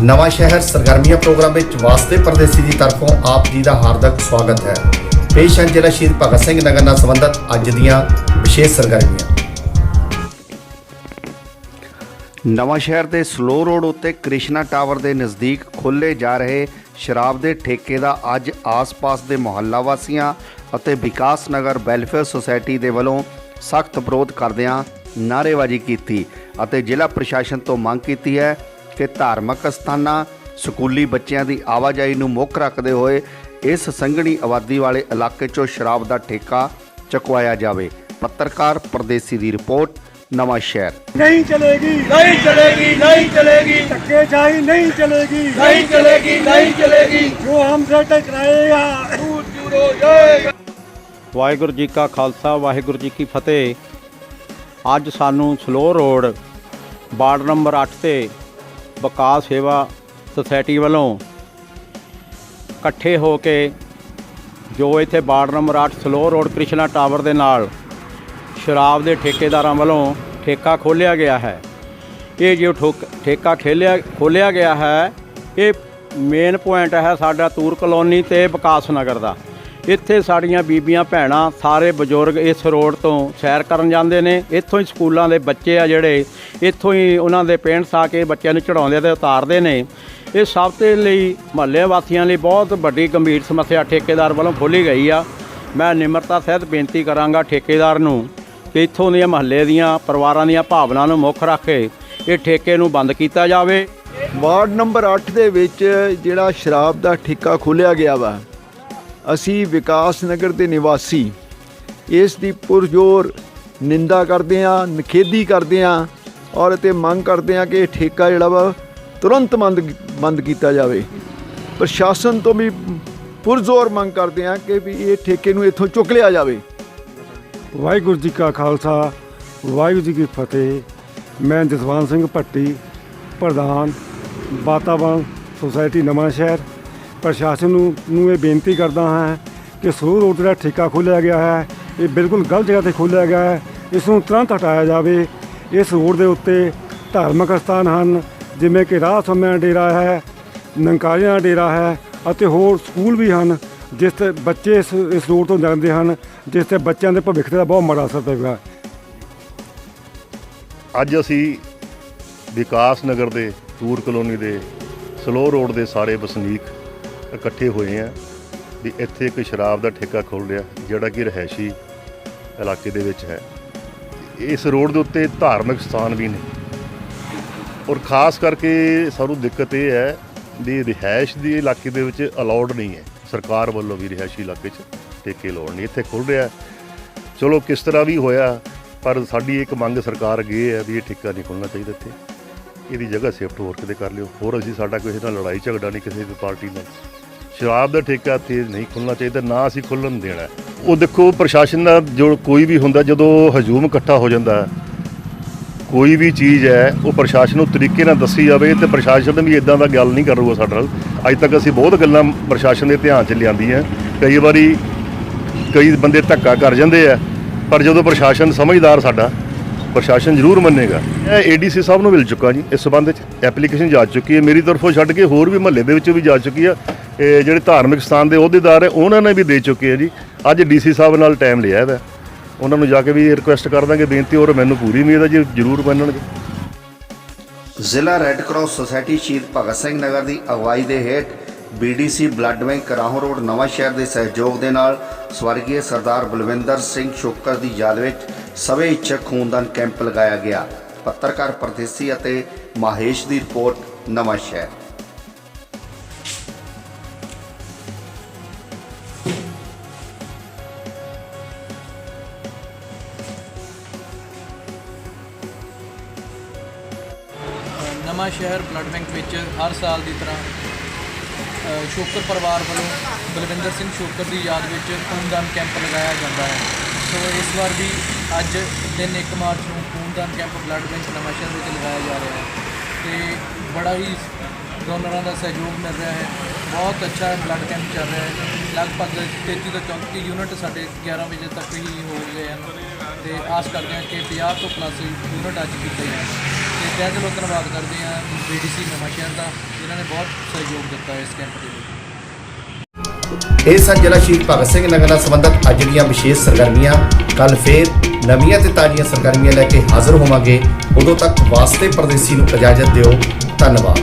ਨਵਾਂ ਸ਼ਹਿਰ ਸਰਗਰਮੀਆਂ ਪ੍ਰੋਗਰਾਮ ਵਿੱਚ ਵਾਸਤੇ ਪਰਦੇਸੀ ਦੀ ਤਰਫੋਂ ਆਪ ਜੀ ਦਾ ਹਾਰਦਿਕ ਸਵਾਗਤ ਹੈ। ਪੇਸ਼ ਹਨ ਜ਼ਿਲ੍ਹਾ ਸ਼ਹੀਦ ਭਗਤ ਸਿੰਘ ਨਗਰ ਨਾਲ ਸੰਬੰਧਿਤ ਅੱਜ ਦੀਆਂ ਵਿਸ਼ੇਸ਼ ਸਰਗਰਮੀਆਂ। ਨਵਾਂ ਸ਼ਹਿਰ ਦੇ ਸਲੋ ਰੋਡ ਉੱਤੇ ਕ੍ਰਿਸ਼ਨਾ ਟਾਵਰ ਦੇ ਨਜ਼ਦੀਕ ਖੋਲੇ ਜਾ ਰਹੇ ਸ਼ਰਾਬ ਦੇ ਠੇਕੇ ਦਾ ਅੱਜ ਆਸ-ਪਾਸ ਦੇ ਮੁਹੱਲਾ ਵਾਸੀਆਂ ਅਤੇ ਵਿਕਾਸ ਨਗਰ ਵੈਲਫੇਅਰ ਸੁਸਾਇਟੀ ਦੇ ਵੱਲੋਂ ਸਖਤ ਵਿਰੋਧ ਕਰਦਿਆਂ ਨਾਅਰੇਬਾਜ਼ੀ ਕੀਤੀ ਅਤੇ ਜ਼ਿਲ੍ਹਾ ਪ੍ਰਸ਼ਾਸਨ ਤੋਂ ਮੰਗ ਕੀਤੀ ਹੈ ਤੇ ਧਾਰਮਿਕ ਸਥਾਨਾਂ ਸਕੂਲੀ ਬੱਚਿਆਂ ਦੀ ਆਵਾਜਾਈ ਨੂੰ ਮੁੱਖ ਰੱਖਦੇ ਹੋਏ ਇਸ ਸੰਘਣੀ ਆਬਾਦੀ ਵਾਲੇ ਇਲਾਕੇ 'ਚੋਂ ਸ਼ਰਾਬ ਦਾ ਠੇਕਾ ਚੁਕਵਾਇਆ ਜਾਵੇ। ਪੱਤਰਕਾਰ ਪਰਦੇਸੀ ਦੀ ਰਿਪੋਰਟ ਨਵਾਂ ਸ਼ਹਿਰ। ਨਹੀਂ ਚਲੇਗੀ ਨਹੀਂ ਚਲੇਗੀ ਨਹੀਂ ਚਲੇਗੀ। ਧੱਕੇ ਜਾਈ ਨਹੀਂ ਚਲੇਗੀ। ਨਹੀਂ ਚਲੇਗੀ ਨਹੀਂ ਚਲੇਗੀ। ਜੋ ਹਮਸੇ ਟਕਰਾਏਗਾ ਟੂਟ ਜੂੜੋ ਜਾਏਗਾ ਵਾਹਿਗੁਰੂ ਜੀ ਕਾ ਖਾਲਸਾ ਵਾਹਿਗੁਰੂ ਜੀ ਕੀ ਫਤਿਹ। ਅੱਜ ਸਾਨੂੰ ਸਲੋ ਰੋਡ ਵਾਰਡ ਨੰਬਰ 8 ਤੇ ਵਿਕਾਸ ਸੇਵਾ ਸੁਸਾਇਟੀ ਵੱਲੋਂ ਇਕੱਠੇ ਹੋ ਕੇ ਜੋ ਇੱਥੇ ਵਾਰਡ ਨੰਬਰ 8 ਸਲੋ ਰੋਡ ਕ੍ਰਿਸ਼ਨਾ ਟਾਵਰ ਦੇ ਨਾਲ ਸ਼ਰਾਬ ਦੇ ਠੇਕੇਦਾਰਾਂ ਵੱਲੋਂ ਠੇਕਾ ਖੋਲ੍ਹਿਆ ਗਿਆ ਹੈ। ਇਹ ਜੋ ਠੋਕ- ਠੇਕਾ ਖੇਲਿਆ, ਖੋਲ੍ਹਿਆ ਗਿਆ ਹੈ, ਇਹ ਮੇਨ ਪੁਆਇੰਟ ਹੈ ਸਾਡਾ ਤੂਰ ਕਲੋਨੀ ਤੇ ਵਿਕਾਸ ਨਗਰ ਦਾ। ਇੱਥੇ ਸਾਡੀਆਂ ਬੀਬੀਆਂ, ਭੈਣਾਂ, ਸਾਰੇ ਬਜ਼ੁਰਗ ਇਸ ਰੋਡ ਤੋਂ ਸੈਰ ਕਰਨ ਜਾਂਦੇ ਨੇ। ਇੱਥੋਂ ਹੀ ਸਕੂਲਾਂ ਦੇ ਬੱਚੇ ਆ ਜਿਹੜੇ, ਇੱਥੋਂ ਹੀ ਉਹਨਾਂ ਦੇ ਪੇਰੈਂਟਸ ਆ ਕੇ ਬੱਚਿਆਂ ਨੂੰ ਚੜਾਉਂਦੇ ਤੇ ਉਤਾਰਦੇ ਨੇ। ਇਹ ਸਭ ਦੇ ਲਈ ਮਹੱਲੇ ਵਾਸੀਆਂ ਲਈ ਬਹੁਤ ਵੱਡੀ ਗੰਭੀਰ ਸਮੱਸਿਆ ਠੇਕੇਦਾਰ ਵੱਲੋਂ ਖੋਲੀ ਗਈ ਆ। ਮੈਂ ਨਿਮਰਤਾ ਸਹਿਤ ਬੇਨਤੀ ਕਰਾਂਗਾ ਠੇਕੇਦਾਰ ਨੂੰ ਕਿ ਇੱਥੋਂ ਦੀਆਂ ਮਹੱਲੇ ਦੀਆਂ ਪਰਿਵਾਰਾਂ ਦੀਆਂ ਭਾਵਨਾ ਨੂੰ ਮੁੱਖ ਰੱਖ ਕੇ ਇਹ ਠੇਕੇ ਨੂੰ ਬੰਦ ਕੀਤਾ ਜਾਵੇ। ਵਾਰਡ ਨੰਬਰ 8 ਦੇ ਵਿੱਚ ਜਿਹੜਾ ਸ਼ਰਾਬ ਦਾ ਠੇਕਾ ਖੋਲ੍ਹਿਆ ਗਿਆ ਵਾ ਅਸੀਂ ਵਿਕਾਸ ਨਗਰ ਦੇ ਨਿਵਾਸੀ। ਇਸ ਦੀ ਪੁਰਜ਼ੋਰ ਨਿੰਦਾ ਕਰਦੇ ਹਾਂ ਨਖੇਦੀ ਕਰਦੇ ਹਾਂ ਔਰ ਤੇ ਮੰਗ ਕਰਦੇ ਹਾਂ ਕਿ ਇਹ ਠੇਕਾ ਜਿਹੜਾ ਵਾ ਤੁਰੰਤ ਬੰਦ ਬੰਦ ਕੀਤਾ ਜਾਵੇ। ਪ੍ਰਸ਼ਾਸਨ ਤੋਂ ਵੀ ਪੁਰਜ਼ੋਰ ਮੰਗ ਕਰਦੇ ਹਾਂ ਕਿ ਵੀ ਇਹ ਠੇਕੇ ਨੂੰ ਇੱਥੋਂ ਚੁੱਕ ਲਿਆ ਜਾਵੇ। ਵਾਹਿਗੁਰੂ ਜੀ ਕਾ ਖਾਲਸਾ, ਵਾਹਿਗੁਰੂ ਜੀ ਕੀ ਫਤਿਹ। ਮੈਂ ਜਸਵੰਤ ਸਿੰਘ ਭੱਟੀ, ਪ੍ਰਧਾਨ ਵਾਤਾਵਰਣ ਸੁਸਾਇਟੀ ਨਵਾਂ ਸ਼ਹਿਰ ਪ੍ਰਸ਼ਾਸਨ ਨੂੰ ਨੂੰ ਇਹ ਬੇਨਤੀ ਕਰਦਾ ਹਾਂ ਕਿ ਸਰੂ ਰੋਡ ਦਾ ਠੇਕਾ ਖੋਲ੍ਹਿਆ ਗਿਆ ਹੈ, ਇਹ ਬਿਲਕੁਲ ਗਲਤ ਜਗ੍ਹਾ ਤੇ ਖੋਲ੍ਹਿਆ ਗਿਆ ਹੈ, ਇਸ ਨੂੰ ਤੁਰੰਤ ਹਟਾਇਆ ਜਾਵੇ। ਇਸ ਰੋਡ ਦੇ ਉੱਤੇ ਧਾਰਮਿਕ ਸਥਾਨ ਹਨ, ਜਿਵੇਂ ਕਿ ਰਾਹ ਸਮਿਆਂ ਡੇਰਾ ਹੈ ਨੰਕਾਰਿਆਂ ਡੇਰਾ ਹੈ ਅਤੇ ਹੋਰ ਸਕੂਲ ਵੀ ਹਨ, ਜਿਸ ਤੇ ਬੱਚੇ ਇਸ ਇਸ ਰੋਡ ਤੋਂ ਜਾਂਦੇ ਹਨ, ਜਿਸ ਤੇ ਬੱਚਿਆਂ ਦੇ ਭਵਿੱਖ ਤੇ ਬਹੁਤ ਮਾੜਾ ਅਸਰ ਪਏਗਾ। ਅੱਜ ਅਸੀਂ ਵਿਕਾਸ ਨਗਰ ਦੇ ਟੂਰ ਕਲੋਨੀ ਦੇ ਸਲੋ ਰੋਡ ਦੇ ਸਾਰੇ ਵਸਨੀਕ ਇਕੱਠੇ ਹੋਏ ਆ ਵੀ ਇੱਥੇ ਇੱਕ ਸ਼ਰਾਬ ਦਾ ਠੇਕਾ ਖੁੱਲ ਰਿਹਾ, ਜਿਹੜਾ ਕਿ ਰਹਿਸ਼ੀ ਇਲਾਕੇ ਦੇ ਵਿੱਚ ਹੈ। ਇਸ ਰੋਡ ਦੇ ਉੱਤੇ ਧਾਰਮਿਕ ਸਥਾਨ ਵੀ ਨੇ। ਔਰ ਖਾਸ ਕਰਕੇ ਸਾਨੂੰ ਦਿੱਕਤ ਇਹ ਹੈ ਵੀ ਰਿਹਾਇਸ਼ ਦੇ ਇਲਾਕੇ ਦੇ ਵਿੱਚ ਅਲਾਉਡ ਨਹੀਂ ਹੈ। ਸਰਕਾਰ ਵੱਲੋਂ ਵੀ ਰਿਹਾਇਸ਼ੀ ਇਲਾਕੇ 'ਚ ਠੇਕੇ ਲੋੜ ਨਹੀਂ, ਇੱਥੇ ਖੁੱਲ ਰਿਹਾ। ਚਲੋ ਕਿਸ ਤਰ੍ਹਾਂ ਵੀ ਹੋਇਆ, ਪਰ ਸਾਡੀ ਇੱਕ ਮੰਗ ਸਰਕਾਰ ਅੱਗੇ ਹੈ ਵੀ ਇਹ ਠੇਕਾ ਨਹੀਂ ਖੁੱਲਣਾ ਚਾਹੀਦਾ ਇੱਥੇ। ਇਹਦੀ ਜਗ੍ਹਾ ਸ਼ਿਫਟ ਹੋਰ ਕਿਤੇ ਕਰ ਲਿਓ। ਹੋਰ ਅਸੀਂ ਸਾਡਾ ਕਿਸੇ ਨਾਲ ਲੜਾਈ ਝਗੜਾ ਨਹੀਂ, ਕਿਸੇ ਵੀ ਪਾਰਟੀ ਨਾਲ। ਸ਼ਰਾਬ ਦਾ ਠੇਕਾ ਇੱਥੇ ਨਹੀਂ ਖੁੱਲਣਾ ਚਾਹੀਦਾ, ਨਾ ਅਸੀਂ ਖੁੱਲਣ ਦੇਣਾ। ਉਹ ਦੇਖੋ, ਪ੍ਰਸ਼ਾਸਨ ਦਾ ਜੋ ਕੋਈ ਵੀ ਹੁੰਦਾ, ਜਦੋਂ ਹਜੂਮ ਇਕੱਠਾ ਹੋ ਜਾਂਦਾ, ਕੋਈ ਵੀ ਚੀਜ਼ ਹੈ, ਉਹ ਪ੍ਰਸ਼ਾਸਨ ਨੂੰ ਤਰੀਕੇ ਨਾਲ ਦੱਸੀ ਜਾਵੇ ਤੇ ਪ੍ਰਸ਼ਾਸਨ ਵੀ ਇਦਾਂ ਦਾ ਗੱਲ ਨਹੀਂ ਕਰੂਗਾ ਸਾਡੇ ਨਾਲ। ਅੱਜ ਤੱਕ ਅਸੀਂ ਬਹੁਤ ਗੱਲਾਂ ਪ੍ਰਸ਼ਾਸਨ ਦੇ ਧਿਆਨ 'ਚ ਲਿਆਂਦੀਆਂ। ਕਈ ਵਾਰੀ ਕਈ ਬੰਦੇ ਧੱਕਾ ਕਰ ਜਾਂਦੇ ਆ, ਪਰ ਜਦੋਂ ਪ੍ਰਸ਼ਾਸਨ ਸਮਝਦਾਰ ਸਾਡਾ, ਪ੍ਰਸ਼ਾਸਨ ਜ਼ਰੂਰ ਮੰਨੇਗਾ। ਇਹ ਏਡੀਸੀ ਸਾਹਿਬ ਨੂੰ ਮਿਲ ਚੁੱਕਾ ਜੀ, ਇਸ ਸਬੰਧ ਵਿੱਚ ਐਪਲੀਕੇਸ਼ਨ ਜਾ ਚੁੱਕੀ ਹੈ। ਮੇਰੀ ਤਰਫੋਂ ਛੱਡ ਕੇ ਹੋਰ ਵੀ ਮਹੱਲੇ ਦੇ ਵਿੱਚ ਵੀ ਜਾ ਚੁੱਕੀ ਆ। ਜਿਹੜੇ ਧਾਰਮਿਕ ਸਥਾਨ ਦੇ ਅਹੁਦੇਦਾਰ ਹੈ, ਉਹਨਾਂ ਨੇ ਵੀ ਦੇ ਚੁੱਕੇ ਆ ਜੀ। ਅੱਜ ਡੀਸੀ ਸਾਹਿਬ ਨਾਲ ਟਾਈਮ ਲਿਆ ਇਹਦਾ। ਉਹਨਾਂ ਨੂੰ ਜਾ ਕੇ ਵੀ ਰਿਕੁਐਸਟ ਕਰ ਦਾਂਗੇ, ਬੇਨਤੀ ਔਰ ਮੈਨੂੰ ਪੂਰੀ ਉਮੀਦ ਹੈ ਜੀ, ਜ਼ਰੂਰ ਮੰਨਣਗੇ। ਜ਼ਿਲ੍ਹਾ ਰੈੱਡ ਕਰਾਸ ਸੁਸਾਇਟੀ ਸ਼ਹੀਦ ਭਗਤ ਸਿੰਘ ਨਗਰ ਦੀ ਅਗਵਾਈ ਦੇ ਹੇਠ BDC blood bank Rahon road Nawan Shahar ਦੇ ਸਹਿਯੋਗ ਦੇ ਨਾਲ ਸਵਰਗੀ ਸਰਦਾਰ ਬਲਵਿੰਦਰ ਸਿੰਘ ਸ਼ੋਕਰ ਦੀ ਯਾਦ ਵਿੱਚ ਸਵੇ ਇੱਛਕ ਖੂਨਦਾਨ ਕੈਂਪ ਲਗਾਇਆ ਗਿਆ। ਪੱਤਰਕਾਰ ਪ੍ਰਦੇਸੀ ਅਤੇ ਮਾਹੇਸ਼ ਦੀ ਰਿਪੋਰਟ ਨਵਾਂ ਸ਼ਹਿਰ। ਨਵਾਂ ਸ਼ਹਿਰ ਬਲੱਡ ਬੈਂਕ ਵਿੱਚ ਹਰ ਸਾਲ ਦੀ ਤਰ੍ਹਾਂ ਅ, ਸ਼ੋਕਰ ਪਰਿਵਾਰ ਵੱਲੋਂ ਬਲਵਿੰਦਰ ਸਿੰਘ ਸ਼ੋਕਰ ਦੀ ਯਾਦ ਵਿੱਚ ਖੂਨਦਾਨ ਕੈਂਪ ਲਗਾਇਆ ਜਾਂਦਾ ਹੈ। ਸੋ ਇਸ ਵਾਰ ਵੀ ਅੱਜ ਦਿਨ 1 ਮਾਰਚ ਨੂੰ ਖੂਨਦਾਨ ਕੈਂਪ ਬਲੱਡ ਬੈਂਕ ਨਵਾਂ ਸ਼ਹਿਰ ਵਿੱਚ ਲਗਾਇਆ ਜਾ ਰਿਹਾ ਹੈ ਤੇ ਬੜਾ ਹੀ ਡੋਨਰਾਂ ਦਾ ਸਹਿਯੋਗ ਮਿਲ ਰਿਹਾ ਹੈ। ਬਹੁਤ ਅੱਛਾ ਬਲੱਡ ਕੈਂਪ ਚੱਲ ਰਿਹਾ ਹੈ। ਲਗਭਗ 33 ਤੋਂ 34 ਯੂਨਿਟ ਸਾਡੇ 11 ਵਜੇ ਤੱਕ ਹੀ ਹੋ ਗਏ ਹਨ ਤੇ ਆਸ ਕਰਦੇ ਹਾਂ ਕਿ 50 ਤੋਂ ਪਲੱਸ ਯੂਨਿਟ ਅੱਜ ਕੀਤੇ ਜਾਣ। ਤਹਿ ਦਿਲੋਂ ਧੰਨਵਾਦ ਕਰਦੇ ਹਾਂ ਬੀਡੀਸੀ ਨਵਾਂਸ਼ਹਿਰ ਦਾ, ਜਿਨ੍ਹਾਂ ਨੇ ਬਹੁਤ ਸਹਿਯੋਗ ਦਿੱਤਾ ਇਸ ਕੈਂਪ ਦੇ ਵਿੱਚ। ਇਹ ਸਨ ਜ਼ਿਲ੍ਹਾ ਸ਼ਹੀਦ ਭਗਤ ਸਿੰਘ ਨਗਰ ਨਾਲ ਸੰਬੰਧਿਤ ਅੱਜ ਦੀਆਂ ਵਿਸ਼ੇਸ਼ ਸਰਗਰਮੀਆਂ। ਕੱਲ ਫੇਰ ਨਵੀਆਂ ਤੇ ਤਾਜ਼ੀਆਂ ਸਰਗਰਮੀਆਂ ਲੈ ਕੇ ਹਾਜ਼ਰ ਹੋਵਾਂਗੇ। ਉਦੋਂ ਤੱਕ ਵਾਸਤੇ ਪਰਦੇਸੀ ਨੂੰ ਇਜਾਜ਼ਤ ਦਿਓ। ਧੰਨਵਾਦ।